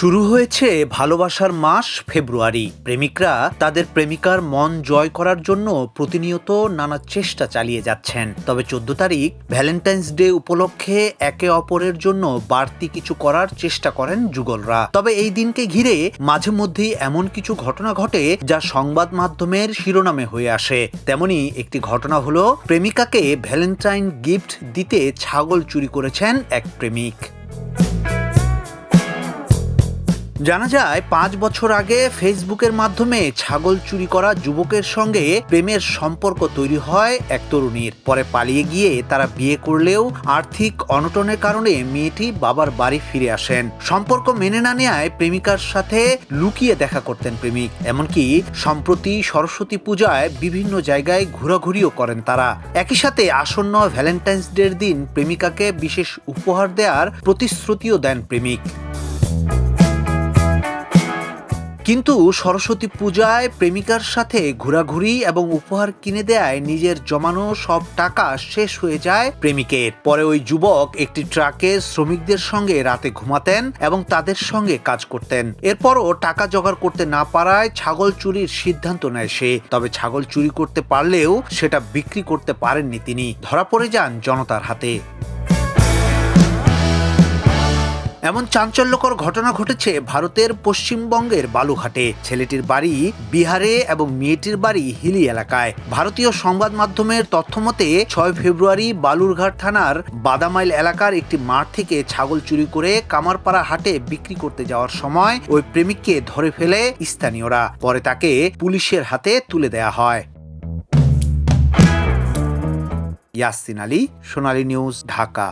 শুরু হয়েছে ভালোবাসার মাস ফেব্রুয়ারি। প্রেমিকরা তাদের প্রেমিকার মন জয় করার জন্য প্রতিনিয়ত নানা চেষ্টা চালিয়ে যাচ্ছেন। তবে চোদ্দ তারিখ ভ্যালেন্টাইন্স ডে উপলক্ষে একে অপরের জন্য বাড়তি কিছু করার চেষ্টা করেন যুগলরা। তবে এই দিনকে ঘিরে মাঝে মধ্যেই এমন কিছু ঘটনা ঘটে যা সংবাদ মাধ্যমের শিরোনামে হয়ে আসে। তেমনি একটি ঘটনা হলো, প্রেমিকাকে ভ্যালেন্টাইন গিফট দিতে ছাগল চুরি করেছেন এক প্রেমিক। জানা যায়, পাঁচ বছর আগে ফেসবুকের মাধ্যমে ছাগল চুরি করা যুবকের সঙ্গে প্রেমের সম্পর্ক তৈরি হয় এক তরুণীর। পরে পালিয়ে গিয়ে তারা বিয়ে করলেও আর্থিক অনটনের কারণে মেয়েটি বাবার বাড়ি ফিরে আসেন। সম্পর্ক মেনে না নেয় প্রেমিকার সাথে লুকিয়ে দেখা করতেন প্রেমিক। এমনকি সম্প্রতি সরস্বতী পূজায় বিভিন্ন জায়গায় ঘোরাঘুরিও করেন তারা। একই সাথে আসন্ন ভ্যালেন্টাইন্স ডের দিন প্রেমিকাকে বিশেষ উপহার দেওয়ার প্রতিশ্রুতিও দেন প্রেমিক। কিন্তু সরস্বতী পূজায় প্রেমিকার সাথে ঘোরাঘুরি এবং উপহার কিনে দেয় নিজের জমানো সব টাকা শেষ হয়ে যায় প্রেমিকের। পরে ওই যুবক একটি ট্রাকে শ্রমিকদের সঙ্গে রাতে ঘুমাতেন এবং তাদের সঙ্গে কাজ করতেন। এরপরও টাকা জোগাড় করতে না পারায় ছাগল চুরির সিদ্ধান্ত নেয় সে। তবে ছাগল চুরি করতে পারলেও সেটা বিক্রি করতে পারেননি তিনি। ধরা পড়ে যান জনতার হাতে। এমন চাঞ্চল্যকর ঘটনা ঘটেছে ভারতের পশ্চিমবঙ্গের বালুঘাটে। ছেলেটির বাড়ি বিহারে এবং মেয়েটির বাড়ি হিলি এলাকায়। ভারতীয় সংবাদ মাধ্যমের তথ্যমতে, ছয় ফেব্রুয়ারি বালুরঘাট থানার বাদামাইল এলাকার একটি মাঠ থেকে ছাগল চুরি করে কামারপাড়া হাটে বিক্রি করতে যাওয়ার সময় ওই প্রেমিককে ধরে ফেলে স্থানীয়রা। পরে তাকে পুলিশের হাতে তুলে দেয়া হয়। ইয়াসিন আলী, সোনালী নিউজ, ঢাকা।